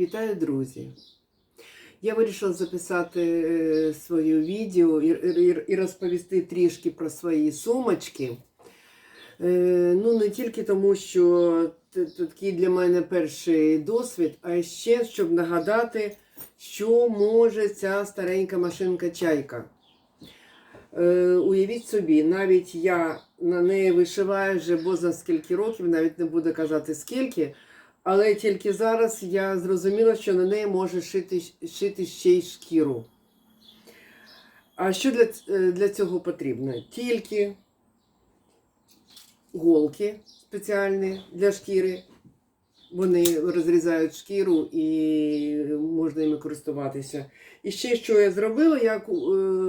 Вітаю, друзі! Я вирішила записати е, своє відео і, розповісти трішки про свої сумочки. Е, Ну, не тільки тому, що такий для мене перший досвід, а ще щоб нагадати, що може ця старенька машинка чайка. Е, уявіть собі, навіть я на неї вишиваю вже бозна скільки років, навіть не буду казати скільки. Але тільки зараз я зрозуміла, що на неї може шити, шити ще й шкіру. А що для, е, для цього потрібно? Тільки голки спеціальні для шкіри. Вони розрізають шкіру і можна ними користуватися. І ще що я зробила, я е,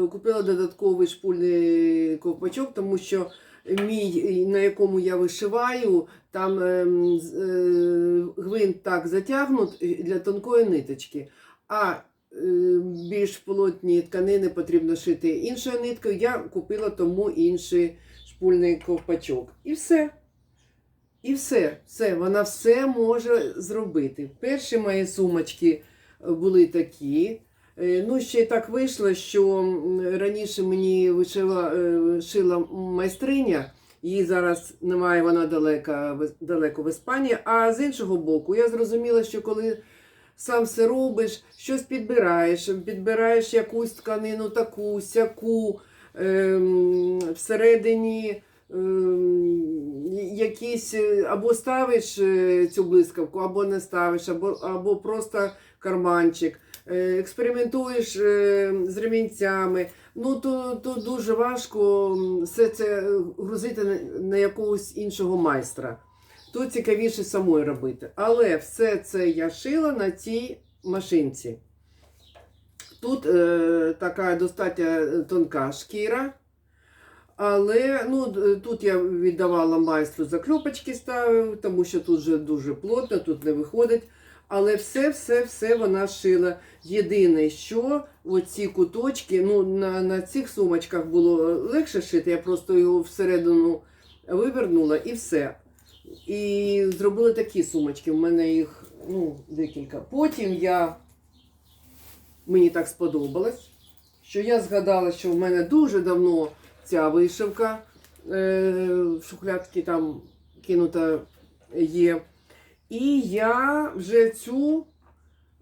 купила додатковий шпульний ковпачок, тому що мій, на якому я вишиваю, там ем, е, гвинт так затягнут для тонкої ниточки. А е, більш плотні тканини потрібно шити іншою ниткою. Я купила тому інший шпульний ковпачок. І все. І все, все, вона все може зробити. Перші мої сумочки е, були такі. Е, Ну, ще так вийшло, що раніше мені вишила, е, шила майстриня, її зараз немає, вона далеко, в- далеко в Іспанії. А з іншого боку, я зрозуміла, що коли сам все робиш, щось підбираєш, підбираєш якусь тканину, таку, сяку, ем, всередині ем, якісь е, або ставиш цю блискавку, або не ставиш, або, або просто карманчик. Е, Експериментуєш е, з ремінцями. Ну, то, то дуже важко все це е, грузити на, якогось іншого майстра. Тут цікавіше самою робити. Але все це я шила на цій машинці. Тут е, така достатньо тонка шкіра. Але ну, тут я віддавала майстру закльопочки ставив, тому що тут вже дуже плотно, тут не виходить. Але все-все-все вона шила. Єдине, що оці куточки, ну, на, на цих сумочках було легше шити, я просто його всередину вивернула і все. І зробили такі сумочки. У мене їх ну, декілька. Потім я мені так сподобалось, що я згадала, що в мене дуже давно ця вишивка е, в там кинута є. І я вже цю,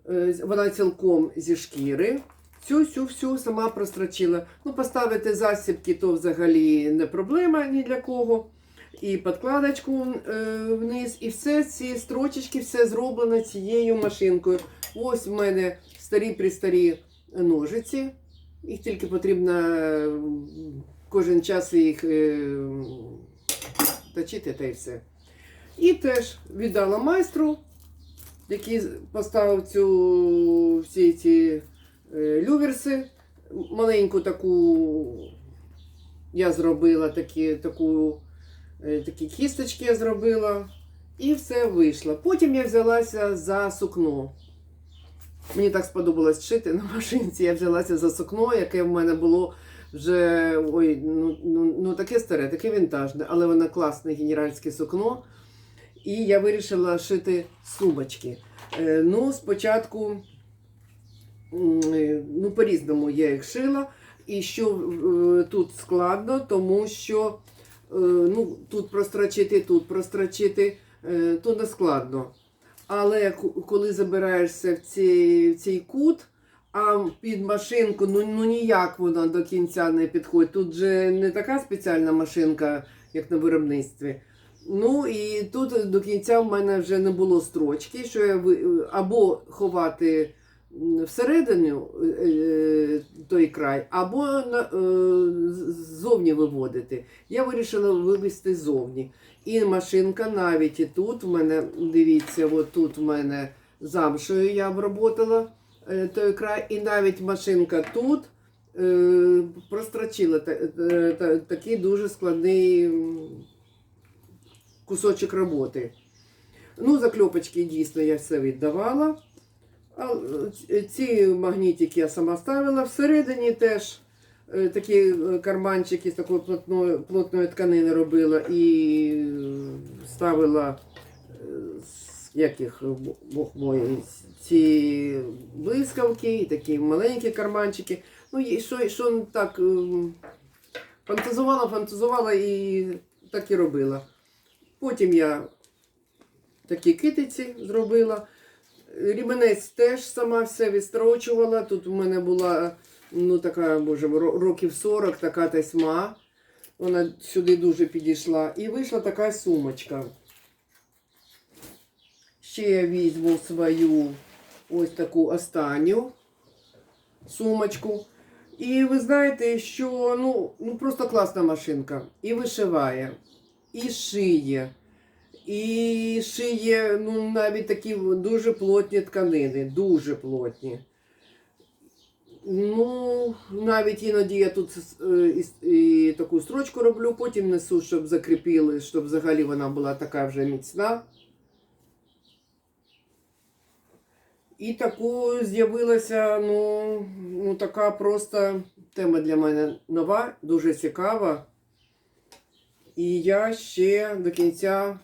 е, вона цілком зі шкіри. Цю всю сама прострочила. Ну, поставити засібки то взагалі не проблема ні для кого. І подкладочку е, вниз, і все ці строчечки, все зроблено цією машинкою. Ось в мене старі пристарі ножиці. Їх тільки потрібно кожен час їх е, точити та й все. І теж віддала майстру, який поставив цю, всі ці е, люверси. Маленьку таку я зробила такі, таку, е, такі кісточки я зробила. І все вийшло. Потім я взялася за сукно. Мені так сподобалось шити на машинці. Я взялася за сукно, яке в мене було вже ой, ну, ну, ну таке старе, таке вінтажне, але воно класне генеральське сукно. І я вирішила шити сумочки. Е, ну, спочатку, е, ну, по-різному я їх шила. І що е, тут складно, тому що ну, тут прострочити, тут прострочити, то не складно. Але коли забираєшся в цей, в цей кут, а під машинку ну, ну ніяк вона до кінця не підходить. Тут же не така спеціальна машинка, як на виробництві. Ну і тут до кінця в мене вже не було строчки, що я або ховати всередину е, е, той край, або е, ззовні виводити. Я вирішила вивести ззовні. І машинка навіть і тут в мене, дивіться, от тут в мене замшою я обработала той край, і навіть машинка тут прострочила та, та- та- такий дуже складний кусочок роботи. Ну, закльопочки дійсно я все віддавала. А е, ці магнітики я сама ставила. Всередині теж е, такі е, карманчики з такої плотної, плотної тканини робила і ставила як їх, бо- Бог мой, ці блискавки, такі маленькі карманчики. Ну, і що, що так ем, фантазувала, фантазувала і так і робила. Потім я такі китиці зробила. Рібенець теж сама все відстрочувала. Тут у мене була ну, така, боже, років 40, така тесьма. Вона сюди дуже підійшла. І вийшла така сумочка. Ще я візьму свою ось таку останню сумочку. І ви знаєте, що ну, ну просто класна машинка. І вишиває, і шиє, і шиє ну, навіть такі дуже плотні тканини, дуже плотні. Ну, навіть іноді я тут е, і, і таку строчку роблю, потім несу, щоб закріпили, щоб взагалі вона була така вже міцна. І таку з'явилася, ну, ну, така просто тема для мене нова, дуже цікава. І я ще до кінця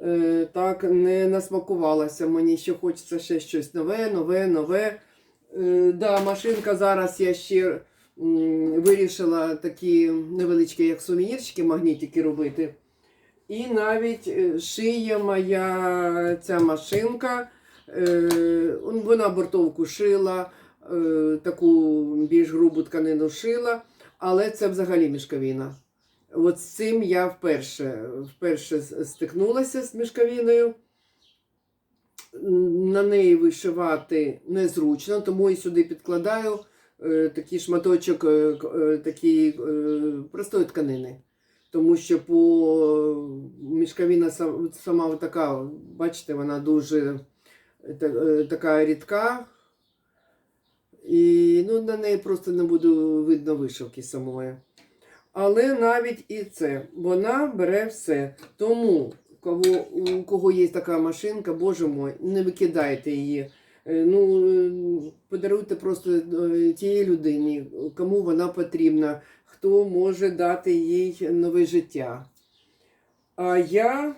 е, так не насмакувалася. Мені ще хочеться ще щось нове, нове, нове. Е, да, машинка зараз я ще м, вирішила такі невеличкі, як сувенірчики, магнітики робити. І навіть е, шиє моя ця машинка. Е, вона бортовку шила, е, таку більш грубу тканину шила, але це взагалі мішковина. От з цим я вперше, вперше стикнулася з мішковиною. На неї вишивати незручно, тому і сюди підкладаю е, такий шматочок е, е, такої простої тканини. Тому що по мішковина сама така, бачите, вона дуже та- така рідка. І ну, на неї просто не буде видно вишивки самої. Але навіть і це, вона бере все. Тому, кого, у кого є така машинка, боже мой, не викидайте її. Е, Ну, е, подаруйте просто е, тієї людині, кому вона потрібна, хто може дати їй нове життя. А я,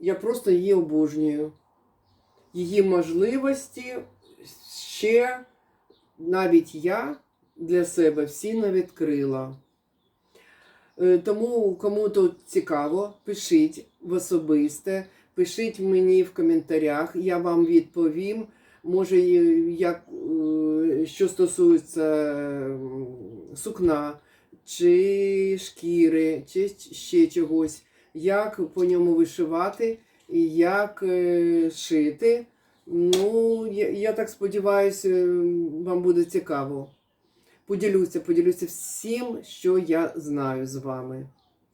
я просто її обожнюю. Її можливості ще навіть я для себе всі не відкрила. Е, Тому кому тут цікаво, пишіть в особисте, пишіть мені в коментарях, я вам відповім. Може, як, е, що стосується сукна, чи шкіри, чи ще чогось, як по ньому вишивати як е, шити. Ну, я, я так сподіваюся, вам буде цікаво. Поділюся, поділюся всім, що я знаю з вами.